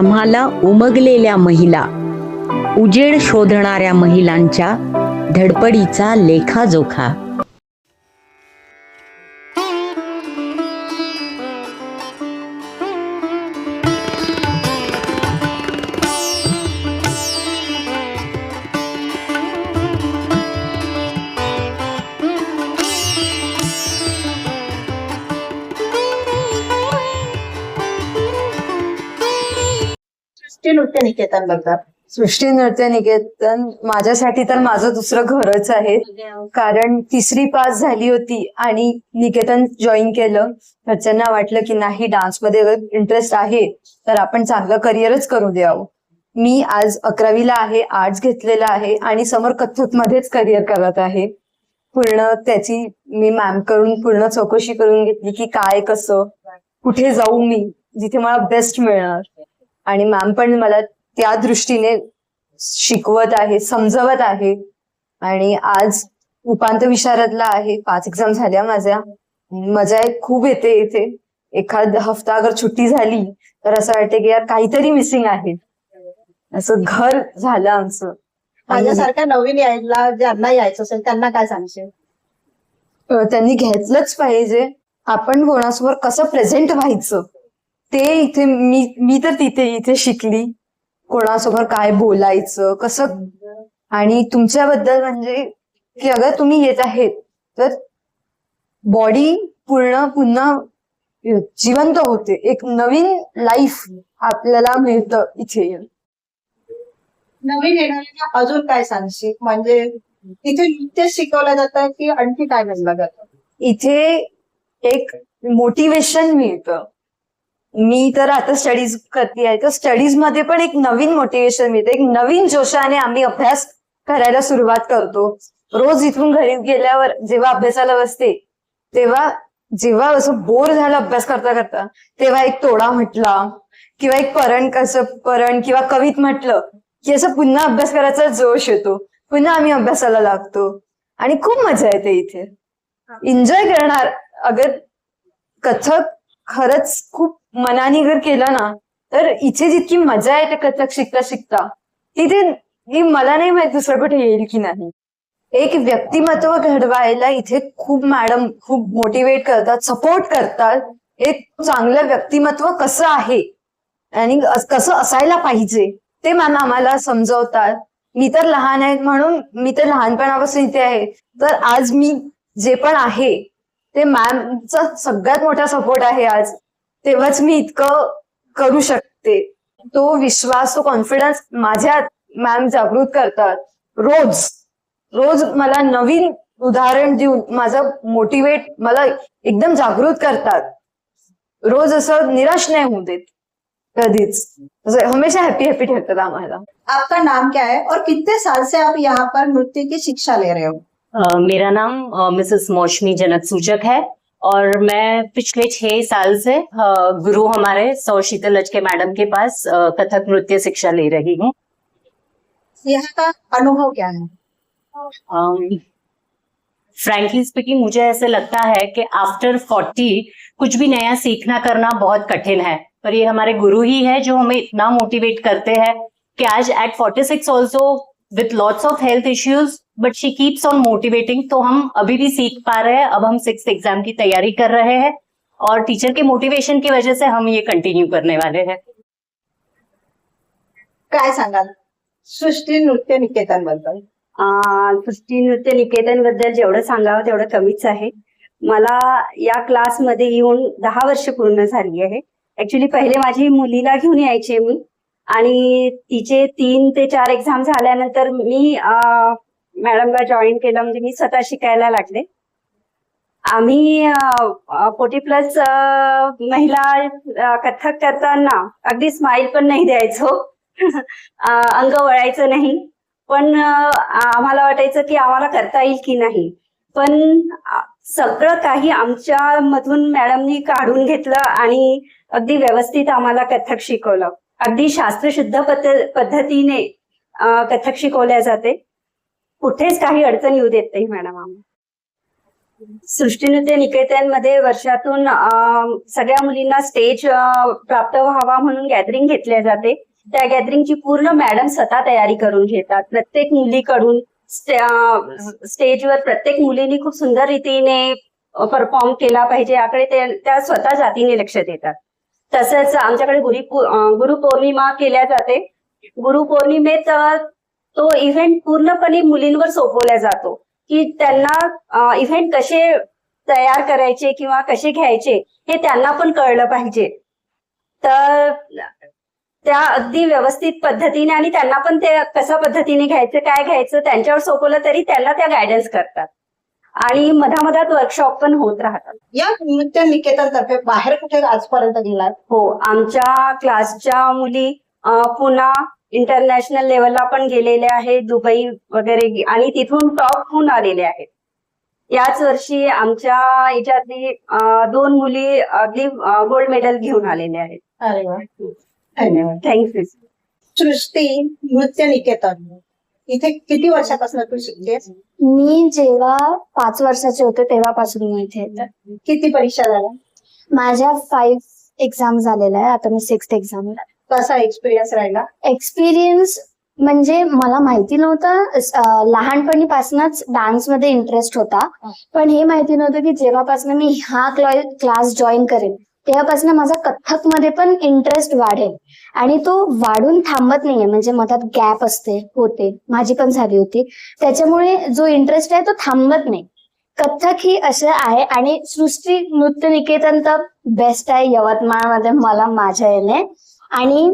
आम्हाला उमगलेल्या महिला उजेड शोधणाऱ्या महिलांच्या धडपडीचा लेखाजोखा. सृष्टी नृत्य निकेतनबद्दल सृष्टी नृत्य निकेतन माझ्यासाठी तर माझं दुसरं घरच आहे. कारण तिसरी पास झाली होती आणि निकेतन जॉईन केलं. घरच्यांना वाटलं की नाही डान्समध्ये इंटरेस्ट आहे तर आपण चांगलं करिअरच करू द्यावं मी आज अकरावीला आहे आर्ट्स घेतलेला आहे आणि समोर कथ्थक मध्येच करिअर करत आहे. पूर्ण त्याची मी मॅमकडून पूर्ण चौकशी करून घेतली की काय कसं? कुठे जाऊ मी? जिथे मला बेस्ट मिळणार. आणि मॅम पण मला त्या दृष्टीने शिकवत आहे समजवत आहे. आणि आज उपांत्य विशारदला आहे पाच एक्झाम झाल्या माझ्या. मजा खूप येते इथे. एखाद हफ्ता अगर सुट्टी झाली तर असं वाटतं की यार काहीतरी मिसिंग आहे. असं घर झालं आमचं. माझ्यासारख्या नवीन यायला ज्यांना यायचं असेल त्यांना काय सांगशील? त्यांनी घेतलंच पाहिजे. आपण कोणासमोर कसं प्रेझेंट व्हायचं? ते इथे मी मी तर तिथे इथे शिकली. कोणासमोर काय बोलायचं कसं? आणि तुमच्याबद्दल म्हणजे की अगर तुम्ही येत आहेत तर बॉडी पूर्ण पुन्हा जिवंत होते. एक नवीन लाईफ आपल्याला मिळतं इथे. नवीन येणाऱ्यांना अजून काय सांगशील? म्हणजे इथे नृत्य शिकवलं जातं की आणखी काय म्हणलं जातं? इथे एक मोटिवेशन मिळतं. मी तर आता स्टडीज करते आहे. तर स्टडीजमध्ये पण एक नवीन मोटिवेशन मिळतं. एक नवीन जोशाने आम्ही अभ्यास करायला सुरुवात करतो. रोज इथून घरी गेल्यावर जेव्हा अभ्यासाला बसते तेव्हा जेव्हा असं बोर झालं अभ्यास करता करता तेव्हा एक तोडा म्हटला किंवा एक परण कसं परण किंवा कवित म्हटलं की असं पुन्हा अभ्यास करायचा जोश येतो. पुन्हा आम्ही अभ्यासाला लागतो. आणि खूप मजा येते इथे. एन्जॉय करणार अगर कथक खरंच खूप मनाने जर केलं ना तर इथे जितकी मजा येते कथक शिकता शिकता तिथे मला नाही माहीत दुसरं कुठे येईल की नाही. एक व्यक्तिमत्व घडवायला इथे खूप मॅडम खूप मोटिवेट करतात सपोर्ट करतात. एक चांगलं व्यक्तिमत्व कसं आहे? आणि कसं असायला पाहिजे? ते मॅम आम्हाला समजवतात. मी तर लहान आहेत म्हणून मी तर लहानपणापासून इथे आहे. तर आज मी जे पण आहे ते मॅमचा सगळ्यात मोठा सपोर्ट आहे आज. तेव्हाच मी इतकं करू शकते. तो विश्वास तो कॉन्फिडन्स माझ्यात मॅम जागृत करतात. रोज रोज मला नवीन उदाहरण देऊन माझं मोटिवेट मला एकदम जागृत करतात. रोज असं निराश नाही होऊ देत. कधीच. असं हमेशा हॅपी हॅपी ठेवतात आम्हाला. आपका नाम क्या है? और कितने साल से आप यहाँ पर नृत्य की शिक्षा ले रहे हो? मेरा नाम मिसेस मौसमी जनक सूचक है। और मैं पिछले छह साल से गुरु हमारे सौ शीतल लचके मैडम के पास कथक नृत्य शिक्षा ले रही हूँ। यहाँ का अनुभव क्या है? फ्रैंकली स्पीकिंग मुझे ऐसे लगता है कि आफ्टर फोर्टी कुछ भी नया सीखना करना बहुत कठिन है। पर ये हमारे गुरु ही है जो हमें इतना मोटिवेट करते हैं कि आज at forty six also with lots of health issues but she keeps on motivating तो हम अभी भी सीख पा रहे हैं अब हम सिक्स एग्जाम की तैयारी कर रहे हैं और टीचर के मोटिवेशन की वजह से हम ये कंटिन्यू करने वाले हैं। काय सांगाल? सृष्टी नृत्य निकेतनबद्दल सृष्टी नृत्य निकेतनबद्दल जेवढं सांगावं तेवढं कमीच आहे. मला या क्लासमध्ये येऊन दहा वर्ष पूर्ण झाली आहे. ऍक्च्युली पहिले माझी मुलीला घेऊन यायचे मी. आणि तिचे तीन ते चार एक्झाम झाल्यानंतर मी मॅडमला जॉईन केलं म्हणजे मी स्वतः शिकायला लागले. आम्ही फोर्टी प्लस महिला कथक कथ्थक करताना अगदी स्माइल पण नाही द्यायचो. अंग वळायचं नाही. पण आम्हाला वाटायचं की आम्हाला करता येईल की नाही. पण सगळं काही आमच्या मधून मॅडमनी काढून घेतलं आणि अगदी व्यवस्थित आम्हाला कथ्थक शिकवलं. अगदी शास्त्रशुद्ध पद्ध- पद्धतीने कथक शिकवल्या जाते. कुठेच काही अडचण येऊ देत नाही मॅडम आम्हाला सृष्टीनृत्य निकेतनमध्ये वर्षातून सगळ्या मुलींना स्टेज प्राप्त व्हावा म्हणून गॅदरिंग घेतल्या जाते. त्या गॅदरिंगची पूर्ण मॅडम स्वतः तयारी करून घेतात. प्रत्येक मुलीकडून स्टेजवर प्रत्येक मुलींनी खूप सुंदर रीतीने परफॉर्म केला पाहिजे. याकडे ते- त्या स्वतः जातीने लक्ष देतात. तसंच आमच्याकडे गुरी गुरुपौर्णिमा केल्या जाते. गुरुपौर्णिमेत तो इव्हेंट पूर्णपणे मुलींवर सोपवला जातो की त्यांना इव्हेंट कसे तयार करायचे किंवा कसे घ्यायचे हे त्यांना पण कळलं पाहिजे. तर त्या अगदी व्यवस्थित पद्धतीने आणि त्यांना पण ते कशा पद्धतीने घ्यायचं काय घ्यायचं त्यांच्यावर सोपवलं तरी त्यांना त्या गायडन्स करतात. आणि मधामधात वर्कशॉप पण होत राहतात. या नृत्य निकेतन तर्फे बाहेर कुठे आजपर्यंत गेलात? हो आमच्या क्लासच्या मुली पुन्हा इंटरनॅशनल लेवलला पण गेलेल्या आहेत दुबई वगैरे आणि तिथून टॉप होऊन आलेल्या आहेत. याच वर्षी आमच्या याच्यातली दोन मुली अगदी गोल्ड मेडल घेऊन आलेल्या आहेत. अरे वा. धन्यवाद. थँक्यू. सृष्टी नृत्य निकेतन. इथे किती वर्षापासून तू शिकतेस? मी जेव्हा पाच वर्षाचे होते तेव्हापासून मी इथे येते. किती परीक्षा झाल्या? माझ्या फाईव्ह एक्झाम झालेल्या आहे आता मी सिक्स एक्झाम कसा एक्सपिरियन्स राहिला? एक्सपिरियन्स म्हणजे मला माहिती नव्हतं. लहानपणीपासूनच डान्समध्ये इंटरेस्ट होता. पण हे माहिती नव्हतं की जेव्हापासून मी हा क्लास जॉईन करेन. तेव्हापासून माझा कथ्थकमध्ये पण इंटरेस्ट वाढेल. आणि तो वाढून थांबत नाहीये. म्हणजे मधात गॅप असते होते. माझी पण झाली होती. त्याच्यामुळे जो इंटरेस्ट आहे तो थांबत नाही. कथ्थक ही असं आहे आणि सृष्टी नृत्य निकेतन तर बेस्ट आहे यवतमाळमध्ये मला माझ्या येणे आणि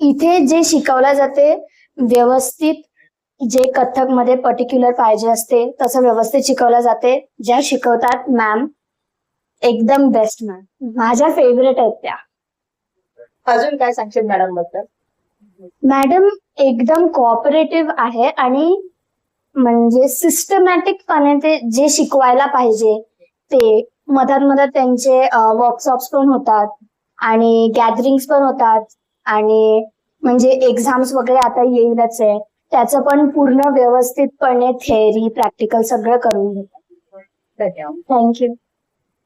इथे जे शिकवलं जाते व्यवस्थित जे कथ्थकमध्ये पर्टिक्युलर पाहिजे असते तसं व्यवस्थित शिकवलं जाते. ज्या शिकवतात मॅम एकदम बेस्ट मॅम माझ्या फेवरेट आहेत त्या. अजून काय सांगशील मॅडमबद्दल? मॅडम एकदम कोऑपरेटिव्ह आहे आणि म्हणजे सिस्टमॅटिकपणे ते जे शिकवायला पाहिजे ते मधात मधात त्यांचे वर्कशॉप्स पण होतात आणि गॅदरिंग्स पण होतात आणि म्हणजे एक्झाम्स वगैरे आता येईलच आहे. त्याचं पण पूर्ण व्यवस्थितपणे थेअरी प्रॅक्टिकल सगळं करून घेतात धन्यवाद. थँक्यू